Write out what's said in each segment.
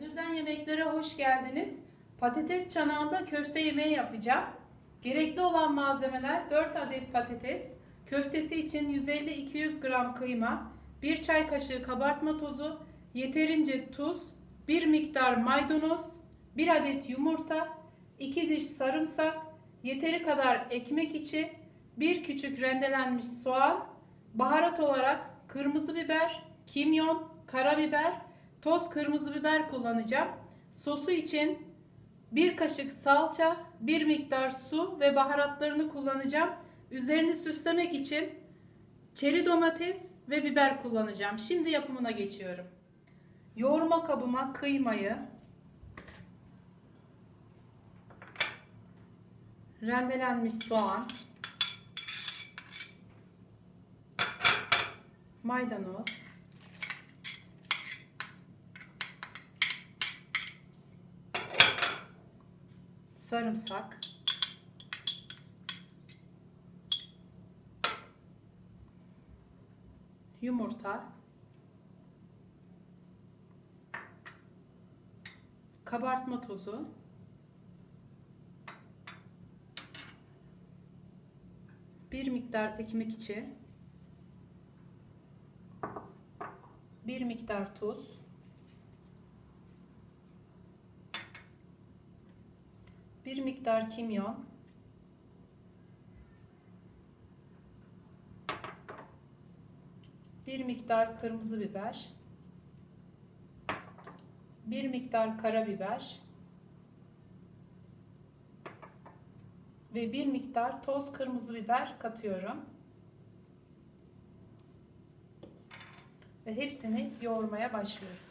Gönülden yemeklere hoş geldiniz. Patates çanağında köfte yemeği yapacağım. Gerekli olan malzemeler 4 adet patates, köftesi için 150-200 gram kıyma, 1 çay kaşığı kabartma tozu, yeterince tuz, 1 miktar maydanoz, 1 adet yumurta, 2 diş sarımsak, yeteri kadar ekmek içi, 1 küçük rendelenmiş soğan, baharat olarak kırmızı biber, kimyon, karabiber, toz kırmızı biber kullanacağım. Sosu için 1 kaşık salça, 1 miktar su ve baharatlarını kullanacağım. Üzerini süslemek için çeri domates ve biber kullanacağım. Şimdi yapımına geçiyorum. Yoğurma kabıma kıymayı, rendelenmiş soğan, maydanoz, sarımsak, yumurta, kabartma tozu, bir miktar ekmek içi, bir miktar tuz, bir miktar kimyon, bir miktar kırmızı biber, bir miktar karabiber ve bir miktar toz kırmızı biber katıyorum. Ve hepsini yoğurmaya başlıyorum.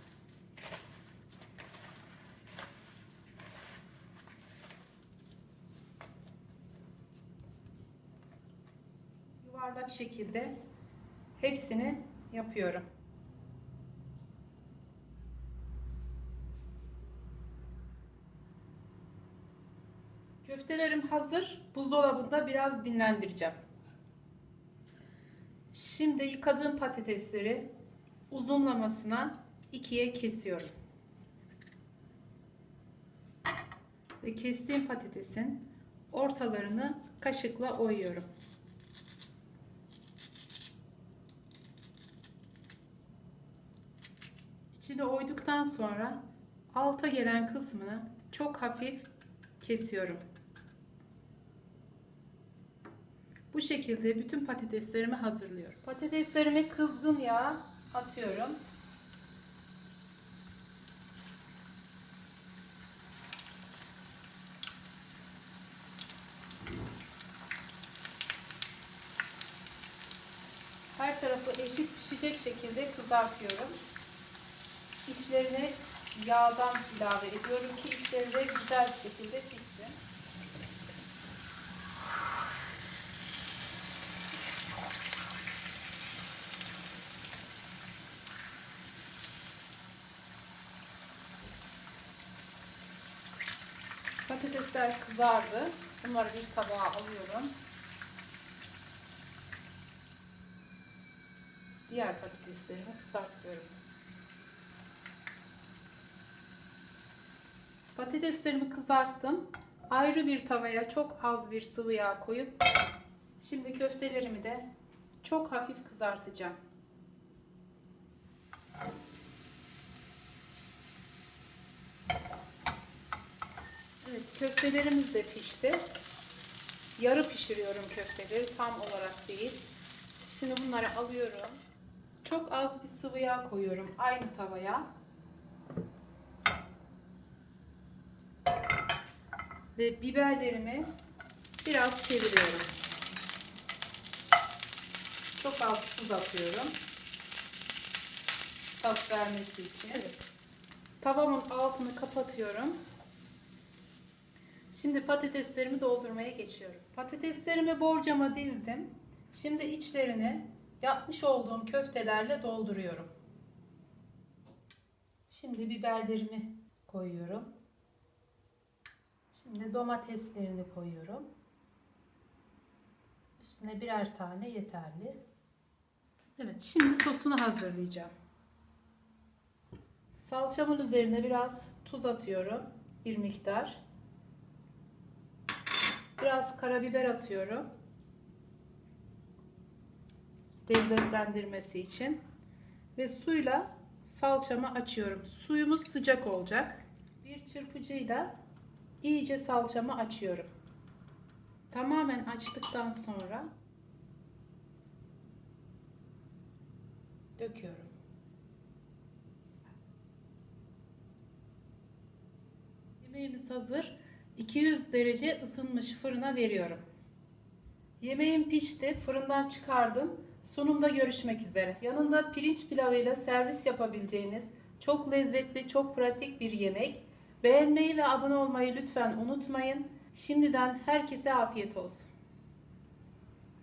Yuvarlak şekilde hepsini yapıyorum. Köftelerim hazır. Buzdolabında biraz dinlendireceğim. Şimdi yıkadığım patatesleri uzunlamasına ikiye kesiyorum. Ve kestiğim patatesin ortalarını kaşıkla oyuyorum. İçine oyduktan sonra alta gelen kısmını çok hafif kesiyorum. Bu şekilde bütün patateslerimi hazırlıyorum. Patateslerimi kızgın yağa atıyorum. Her tarafı eşit pişecek şekilde kızartıyorum. İçlerine yağdan ilave ediyorum ki içleri de güzel bir şekilde pişsin. Patatesler kızardı. Bunları bir tabağa alıyorum. Diğer patateslerimi kızartıyorum. Patateslerimi kızarttım. Ayrı bir tavaya çok az bir sıvı yağ koyup şimdi köftelerimi de çok hafif kızartacağım. Evet, köftelerimiz de pişti. Yarı pişiriyorum köfteleri, tam olarak değil. Şimdi bunları alıyorum. Çok az bir sıvı yağ koyuyorum aynı tavaya. Ve biberlerimi biraz çeviriyorum. Çok az tuz atıyorum. Tat vermesi için. Tavamın altını kapatıyorum. Şimdi patateslerimi doldurmaya geçiyorum. Patateslerimi borcama dizdim. Şimdi içlerini yapmış olduğum köftelerle dolduruyorum. Şimdi biberlerimi koyuyorum. Şimdi domateslerini koyuyorum. Üstüne birer tane yeterli. Evet, şimdi sosunu hazırlayacağım. Salçamın üzerine biraz tuz atıyorum. Bir miktar. Biraz karabiber atıyorum. Lezzetlendirmesi için. Ve suyla salçamı açıyorum. Suyumuz sıcak olacak. Bir çırpıcıyla iyice salçamı açıyorum. Tamamen açtıktan sonra döküyorum. Yemeğimiz hazır. 200 derece ısınmış fırına veriyorum. Yemeğim pişti. Fırından çıkardım. Sunumda görüşmek üzere. Yanında pirinç pilavıyla servis yapabileceğiniz çok lezzetli, çok pratik bir yemek. Beğenmeyi ve abone olmayı lütfen unutmayın. Şimdiden herkese afiyet olsun.